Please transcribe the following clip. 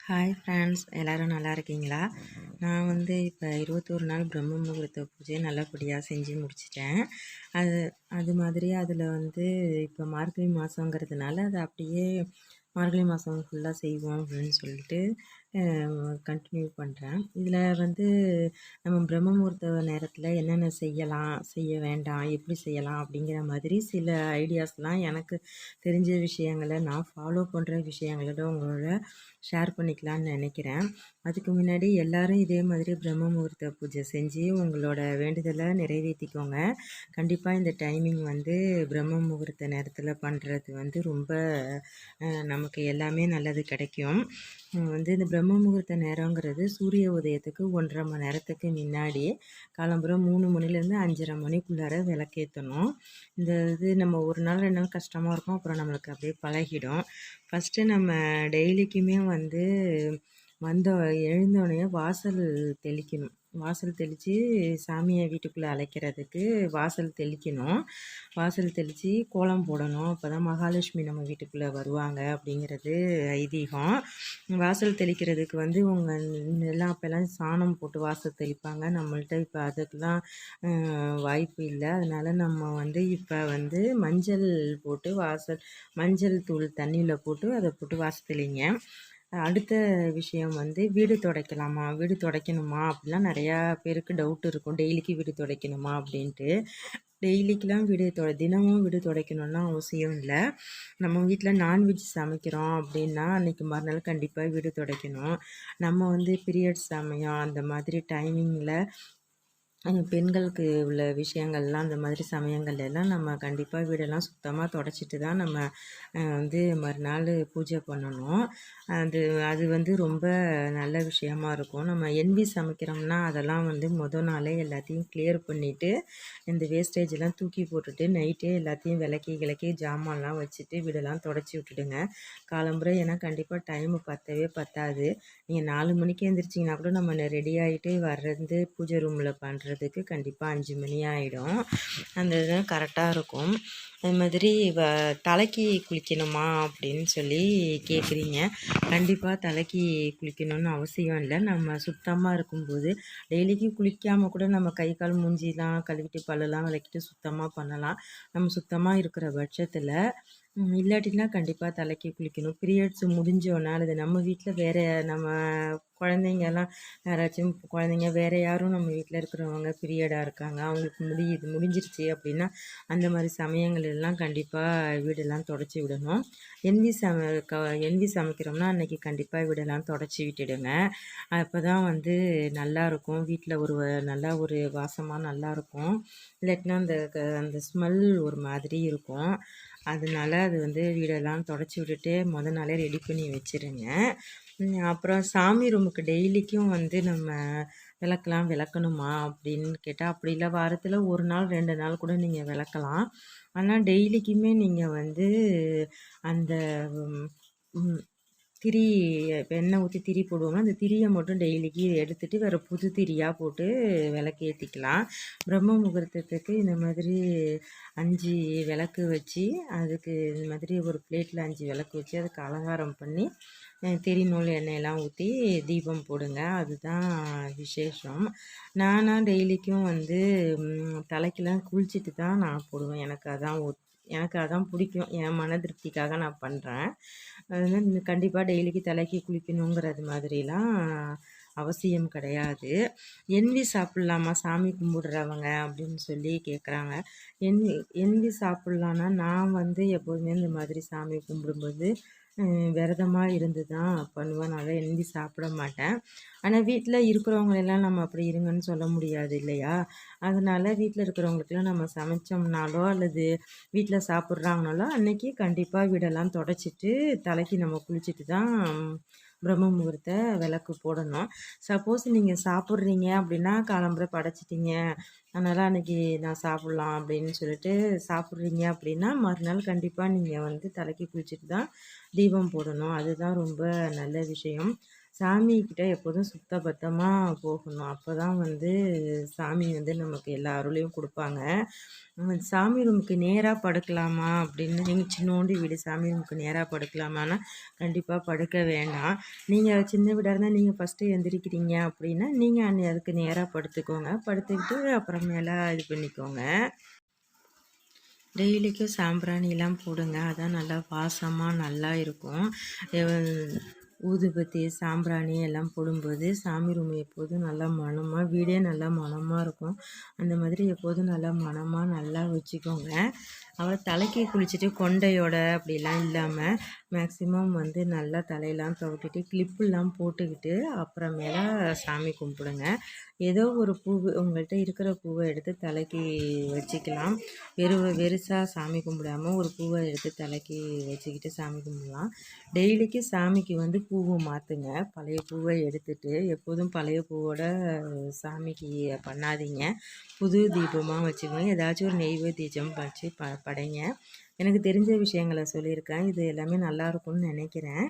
Hi friends எல்லோரும் நல்லா இருக்கீங்களா? நான் வந்து இப்போ இருபத்தோரு நாள் பிரம்ம முகூர்த்த பூஜையை நல்லபடியாக செஞ்சு முடிச்சிட்டேன். அது அது மாதிரி அதில் வந்து இப்போ மார்கழி மாதங்கிறதுனால அதை அப்படியே மார்கழி மாதம் ஃபுல்லாக செய்வோம் அப்படின்னு சொல்லிட்டு கண்டினியூ பண்ணுறேன் இதில் வந்து நம்ம பிரம்ம முகூர்த்த நேரத்தில் என்னென்ன செய்யலாம் செய்ய வேண்டாம் எப்படி செய்யலாம் அப்படிங்கிற மாதிரி சில ஐடியாஸ்லாம் எனக்கு தெரிஞ்ச விஷயங்களை நான் ஃபாலோ பண்ணுற விஷயங்களோட உங்களோட ஷேர் பண்ணிக்கலான்னு நினைக்கிறேன். அதுக்கு முன்னாடி எல்லோரும் இதே மாதிரி பிரம்ம முகூர்த்த பூஜை செஞ்சு உங்களோட வேண்டுதலை நிறைவேற்றிக்கோங்க கண்டிப்பாக இந்த டைமிங் வந்து பிரம்ம முகூர்த்த நேரத்தில் பண்ணுறது வந்து ரொம்ப நமக்கு எல்லாமே நல்லது கிடைக்கும். வந்து இந்த பிரம்ம முகூர்த்த நேரங்கிறது சூரிய உதயத்துக்கு ஒன்றரை மணி நேரத்துக்கு முன்னாடியே காலம்புறம் மூணு மணிலேருந்து அஞ்சரை மணிக்குள்ளார விளக்கேற்றணும் இந்த இது நம்ம ஒரு நாள் ரெண்டு நாள் கஷ்டமாக இருக்கும். அப்புறம் நம்மளுக்கு அப்படியே பழகிடும். ஃபஸ்ட்டு நம்ம டெய்லிக்குமே வந்து வந்த எழுந்தோடனே வாசல் தெளிக்கணும். வாசல் தெளித்து சாமியை வீட்டுக்குள்ளே அழைக்கிறதுக்கு வாசல் தெளிக்கணும். வாசல் தெளித்து கோலம் போடணும். அப்போ தான் மகாலட்சுமி நம்ம வீட்டுக்குள்ளே வருவாங்க அப்படிங்கிறது ஐதீகம். வாசல் தெளிக்கிறதுக்கு வந்து உங்கள் எல்லாம் அப்போல்லாம் சாணம் போட்டு வாசல் தெளிப்பாங்க. நம்மள்ட்ட இப்போ அதுக்கெலாம் வாய்ப்பு இல்லை. அதனால் நம்ம வந்து இப்போ வந்து மஞ்சள் போட்டு வாசல் மஞ்சள் தூள் தண்ணியில் போட்டு அதை போட்டு வாசல் தெளிங்க. அடுத்த விஷயம் வந்து வீடு துடைக்கலாமா? வீடு துடைக்கணுமா? அப்படிலாம் நிறையா பேருக்கு டவுட் இருக்கும். டெய்லிக்கு வீடு துடைக்கணுமா? அப்படின்ட்டு. டெய்லிக்கெலாம் வீடு தொ தினமும் வீடு துடைக்கணும்லாம் அவசியம் இல்லை. நம்ம வீட்டில் நான்வெஜ் சமைக்கிறோம் அப்படின்னா அன்றைக்கி மறுநாள் கண்டிப்பாக வீடு துடைக்கணும். நம்ம வந்து பீரியட்ஸ் சமயம் அந்த மாதிரி டைமிங்கில் பெண்களுக்கு உள்ள விஷயங்கள்லாம் அந்த மாதிரி சமயங்கள்ல எல்லாம் நம்ம கண்டிப்பாக வீடெல்லாம் சுத்தமாக தொடச்சிட்டு தான் நம்ம வந்து மறுநாள் பூஜை பண்ணணும். அது அது வந்து ரொம்ப நல்ல விஷயமா இருக்கும். நம்ம என்வி சமைக்கிறோம்னா அதெல்லாம் வந்து மொதல் நாளே எல்லாத்தையும் கிளியர் பண்ணிவிட்டு இந்த வேஸ்டேஜ் எல்லாம் தூக்கி போட்டுட்டு நைட்டே எல்லாத்தையும் விளக்கி கிளக்கி ஜாமான்லாம் வச்சுட்டு வீடெல்லாம் தொடச்சி விட்டுடுங்க. காலம்புரை ஏன்னா கண்டிப்பாக டைமு பத்தவே பத்தாது. நீங்கள் நாலு மணிக்கு எழுந்திரிச்சிங்கன்னா கூட நம்ம ரெடி ஆகிட்டு வர்றது பூஜை ரூமில் பண்ணுறதுக்கு கண்டிப்பாக அஞ்சு மணி ஆகிடும் அந்த இது கரெக்டாக இருக்கும். அது மாதிரி வ தலைக்கு குளிக்கணுமா அப்படின்னு சொல்லி கேட்குறீங்க கண்டிப்பாக தலைக்கு குளிக்கணும்னு அவசியம் இல்லை. நம்ம சுத்தமாக இருக்கும்போது டெய்லிக்கும் குளிக்காமல் கூட நம்ம கை கால் மூஞ்சிலாம் கழுவிட்டு பல்லெல்லாம் விளக்கிட்டு சுத்தமாக பண்ணலாம். நம்ம சுத்தமாக இருக்கிற பட்சத்தில் இல்லாட்டினா கண்டிப்பாக தலைக்கு குளிக்கணும். பீரியட்ஸ் முடிஞ்சோன்னா அல்லது நம்ம வீட்டில் வேறு நம்ம குழந்தைங்கெல்லாம் யாராச்சும் குழந்தைங்க வேறு யாரும் நம்ம வீட்டில் இருக்கிறவங்க பீரியடாக இருக்காங்க அவங்களுக்கு முடியுது முடிஞ்சிருச்சு அப்படின்னா அந்த மாதிரி சமயங்கள் எல்லாம் கண்டிப்பாக வீடெல்லாம் தொடச்சி விடணும். எந்தி சம க எந்தி சமைக்கிறோம்னா அன்றைக்கி கண்டிப்பாக வீடெல்லாம் தொடச்சி விட்டுடுங்க. அப்போ தான் வந்து நல்லாயிருக்கும் வீட்டில் ஒரு நல்லா ஒரு வாசமாக நல்லாயிருக்கும் இல்லாட்டினா அந்த அந்த ஸ்மெல் ஒரு மாதிரி இருக்கும். அதனால அது வந்து வீடெல்லாம் தொடச்சி விட்டுட்டு முத நாளே ரெடி பண்ணி வச்சுருங்க. அப்புறம் சாமி ரூமுக்கு டெய்லிக்கும் வந்து நம்ம விளக்கெலாம் விளக்கணுமா அப்படின்னு கேட்டால் அப்படி இல்லை. வாரத்தில் ஒரு நாள் ரெண்டு நாள் கூட நீங்கள் விளக்கலாம். ஆனால் டெய்லிக்குமே நீங்கள் வந்து அந்த திரி எண்ணெய் ஊற்றி திரி போடுவாங்க அந்த திரியை மட்டும் டெய்லிக்கு எடுத்துகிட்டு வேறு புது திரியாக போட்டு விளக்கு ஏற்றிக்கலாம் பிரம்ம முகூர்த்தத்துக்கு இந்த மாதிரி அஞ்சு விளக்கு வச்சு அதுக்கு இந்த மாதிரி ஒரு பிளேட்டில் அஞ்சு விளக்கு வச்சு அதுக்கு அலங்காரம் பண்ணி திரி நூல் எண்ணெயெல்லாம் ஊற்றி தீபம் போடுங்க. அதுதான் விசேஷம். நானாக டெய்லிக்கும் வந்து தலைக்கெல்லாம் குளிச்சுட்டு தான் நான் போடுவேன். எனக்கு அதான் எனக்கு அதான் பிடிக்கும். என் மன திருப்திக்காக நான் பண்ணுறேன் அதனால் கண்டிப்பாக டெய்லிக்கு தலைக்கு குளிக்கணுங்கிறது மாதிரிலாம் அவசியம் கிடையாது. என்வி சாப்பிட்லாமா? சாமி கும்பிடுறவங்க அப்படின்னு சொல்லி கேட்குறாங்க என்வி என்வி சாப்பிட்லான்னா நான் வந்து எப்போதுமே இந்த மாதிரி சாமி கும்பிடும்போது விரதமாக இருந்து தான் பண்ணுவேன் நான் எழுந்தி சாப்பிட மாட்டேன். ஆனால் வீட்டில் இருக்கிறவங்களெல்லாம் நம்ம அப்படி இருங்கன்னு சொல்ல முடியாது இல்லையா? அதனால் வீட்டில் இருக்கிறவங்களுக்குலாம் நம்ம சமைச்சோம்னாலோ அல்லது வீட்டில் சாப்பிட்றாங்கனாலோ அன்றைக்கி கண்டிப்பாக வீடெல்லாம் தொடச்சிட்டு தலைக்கு நம்ம குளிச்சுட்டு தான் பிரம்ம முகூர்த்த விளக்கு போடணும். சப்போஸ் நீங்கள் சாப்பிட்றீங்க அப்படின்னா காலம்புரை படைச்சிட்டிங்க. அதனால் அன்றைக்கி நான் சாப்பிட்லாம் அப்படின்னு சொல்லிட்டு சாப்பிட்றீங்க அப்படின்னா மறுநாள் கண்டிப்பாக நீங்கள் வந்து தலைக்கு குளிச்சுட்டு தான் தீபம் போடணும். அதுதான் ரொம்ப நல்ல விஷயம். சாமிக்கிட்ட எப்போதும் சுத்தபத்தமாக போகணும். அப்போ தான் வந்து சாமி வந்து நமக்கு எல்லா அருளையும் கொடுப்பாங்க. சாமி ரூமுக்கு நேராக படுக்கலாமா? அப்படின்னு நீங்கள் சின்னோண்டி வீடு சாமி ரூமுக்கு நேராக படுக்கலாமான்னா கண்டிப்பாக படுக்க வேண்டாம். நீங்கள் சின்ன வீடாக இருந்தால் நீங்கள் ஃபஸ்ட்டு எந்திரிக்கிறீங்க அப்படின்னா நீங்கள் அன்னை அதுக்கு நேராக படுத்துக்கோங்க. படுத்துக்கிட்டு அப்புறமேல இது பண்ணிக்கோங்க. டெய்லிக்கும் சாம்பிராணிலாம் போடுங்க. அதான் நல்லா வாசமாக நல்லா இருக்கும். ஊதுபத்தி சாம்பிராணி எல்லாம் போடும்போது சாமி ரூம் எப்போதும் நல்லா மணமாக வீடே நல்லா மணமாக இருக்கும். அந்த மாதிரி எப்போதும் நல்லா மணமாக நல்லா வச்சுக்கோங்க. அப்புறம் தலைக்கு குளிச்சுட்டு கொண்டையோட அப்படிலாம் இல்லாமல் மேக்ஸிமம் வந்து நல்லா தலையெல்லாம் துவட்டிட்டு கிளிப்புலாம் போட்டுக்கிட்டு அப்புறமேல சாமி கும்பிடுங்க. ஏதோ ஒரு பூ உங்கள்கிட்ட இருக்கிற பூவை எடுத்து தலைக்கு வச்சுக்கலாம். வெறும் வெறுசாக சாமி கும்பிடாம ஒரு பூவை எடுத்து தலைக்கு வச்சுக்கிட்டு சாமி கும்பிடலாம். டெய்லிக்கு சாமிக்கு வந்து பூவை மாற்றுங்க பழைய பூவை எடுத்துட்டு எப்போதும் பழைய பூவோட சாமிக்கு பண்ணாதீங்க. புது தீபமாக வச்சுக்கோங்க. ஏதாச்சும் ஒரு நெய்வேத்தியம் வச்சு ப படைங்க. எனக்கு தெரிஞ்ச விஷயங்களை சொல்லியிருக்கேன். இது எல்லாமே நல்லா இருக்கும்னு நினைக்கிறேன்.